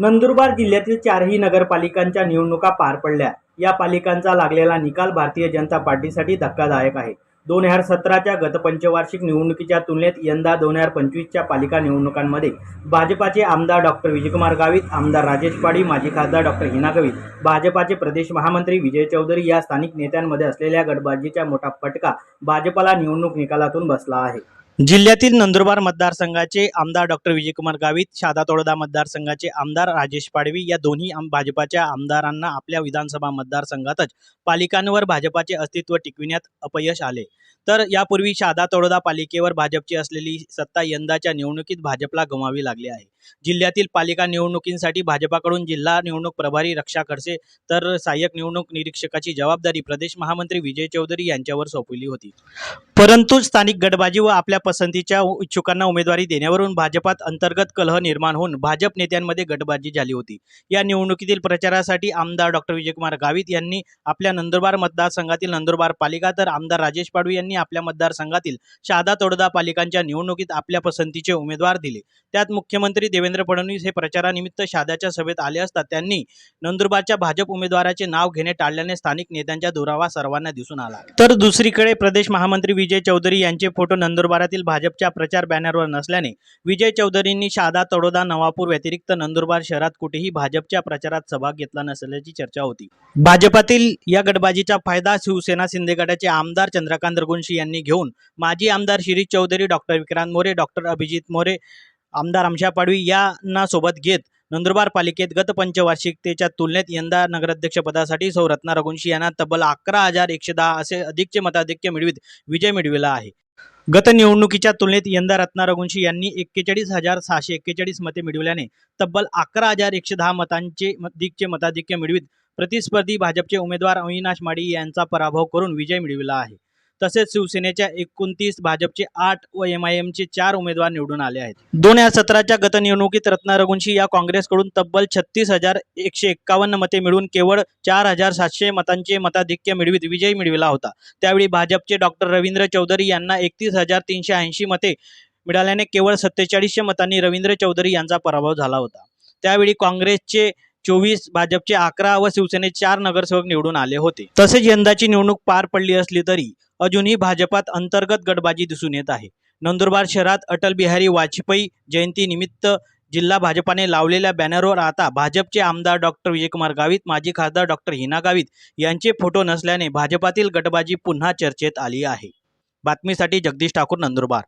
नंदुरबार जिल्ह्यातील चारही नगरपालिकांच्या निवडणुका पार पडल्या. या पालिकांचा लागलेला निकाल भारतीय जनता पार्टीसाठी धक्कादायक आहे. दोन हजार सतराच्या गतपंचवार्षिक निवडणुकीच्या तुलनेत यंदा दोन हजार पंचवीसच्या पालिका निवडणुकांमध्ये भाजपाचे आमदार डॉक्टर विजयकुमार गावित आमदार राजेश पाडी माजी खासदार डॉक्टर हिना गावित भाजपाचे प्रदेश महामंत्री विजय चौधरी या स्थानिक नेत्यांमध्ये असलेल्या गटबाजीचा मोठा फटका भाजपाला निवडणूक निकालातून बसला आहे. जिल्ह्यातील नंदुरबार मतदारसंघाचे आमदार डॉक्टर विजयकुमार गावित शादा तोडदा मतदारसंघाचे आमदार राजेश पाडवी या दोन्ही आम भाजपाच्या आमदारांना आपल्या विधानसभा मतदारसंघातच पालिकांवर भाजपाचे अस्तित्व टिकविण्यात अपयश आले. तर यापूर्वी शादा तोडदा पालिकेवर भाजपची असलेली सत्ता यंदाच्या निवडणुकीत भाजपला गमावी लागली आहे. जिल्ह्यातील पालिका निवडणुकींसाठी भाजपाकडून जिल्हा निवडणूक प्रभारी रक्षा खडसे तर सहाय्यक निवडणूक निरीक्षकाची जबाबदारी प्रदेश महामंत्री विजय चौधरी यांच्यावर सोपविली होती. परंतु स्थानिक गटबाजी व आपल्या पसंतीच्या इच्छुकांना उमेदवारी देण्यावरून भाजपात अंतर्गत कलह निर्माण होऊन भाजप नेत्यांमध्ये गटबाजी झाली होती. या निवडणुकीतील प्रचारासाठी आमदार डॉक्टर विजयकुमार गावित यांनी आपल्या नंदुरबार मतदारसंघातील नंदुरबार पालिका तर आमदार राजेश पाडवी यांनी आपल्या मतदारसंघातील शहादा तोडदा पालिकांच्या निवडणुकीत आपल्या पसंतीचे उमेदवार दिले. त्यात मुख्यमंत्री देवेंद्र फडणवीस हे प्रचारानिमित्त शादाच्या सभेत आले असता त्यांनी नंदुरबारच्या भाजप उमेदवाराचे नाव घेणे टाळल्याने स्थानिक नेत्यांच्या दुरावा सर्वांना दिसून आला. तर दुसरीकडे प्रदेश महामंत्री विजय चौधरी यांचे फोटो नंदुरबारातील भाजपच्या प्रचार बॅनरवर नसल्याने विजय चौधरींनी शादा तडोदा नवापूर व्यतिरिक्त नंदुरबार शहरात कुठेही भाजपच्या प्रचारात सहभाग घेतला नसल्याची चर्चा होती. भाजपातील या गटबाजीचा फायदा शिवसेना शिंदे गटाचे आमदार चंद्रकांत रघुवंशी यांनी घेऊन माजी आमदार शिरीष चौधरी डॉक्टर विक्रांत मोरे डॉक्टर अभिजित मोरे आमदार आमशा पाडवी यांना सोबत घेत नंदुरबार पालिकेत गत पंचवार्षिकतेच्या तुलनेत यंदा नगराध्यक्षपदासाठी सौ रत्ना रघुवंशी यांना तब्बल अकरा हजार एकशे दहा असे अधिकचे मताधिक्य मिळवित विजय मिळविला आहे. गत निवडणुकीच्या तुलनेत यंदा रत्ना रघुवंशी यांनी एक्केचाळीस हजार सहाशे एक्केचाळीस मते मिळविल्याने तब्बल अकरा हजार एकशे दहा मतांचे अधिकचे मताधिक्य मिळवित. प्रतिस्पर्धी भाजपचे उमेदवार अविनाश माडी यांचा पराभव करून विजय मिळविला आहे. तसेच शिवसेनेच्या एकोणतीस भाजपचे आठ व एम आय एमचे चार उमेदवार निवडून आले आहेत. दोन हजार सतराच्या गत निवडणुकीत रत्ना रघुंशी या काँग्रेसकडून तब्बल छत्तीस हजार एकशे एक्कावन्न मते मिळून केवळ चार हजार सातशे मतांचे मताधिक्य मिळवित विजय मिळविला होता. त्यावेळी भाजपचे डॉक्टर रवींद्र चौधरी यांना एकतीस हजार तीनशे ऐंशी मते मिळाल्याने केवळ सत्तेचाळीसशे मतांनी रवींद्र चौधरी यांचा पराभव झाला होता. त्यावेळी काँग्रेसचे चोवीस भाजपचे अकरा व शिवसेने चार नगरसेवक निवडून आले होते. तसेच यंदाची निवडणूक पार पडली असली तरी अजूनही भाजपात अंतर्गत गटबाजी दिसून येत आहे. नंदुरबार शहरात अटल बिहारी वाजपेयी जयंती निमित्त जिल्हा भाजपाने लावलेल्या बॅनरवर आता भाजपचे आमदार डॉक्टर विजयकुमार गावित माजी खासदार डॉक्टर हिना गावित यांचे फोटो नसल्याने भाजपातील गटबाजी पुन्हा चर्चेत आली आहे. बातमीसाठी जगदीश ठाकूर नंदुरबार.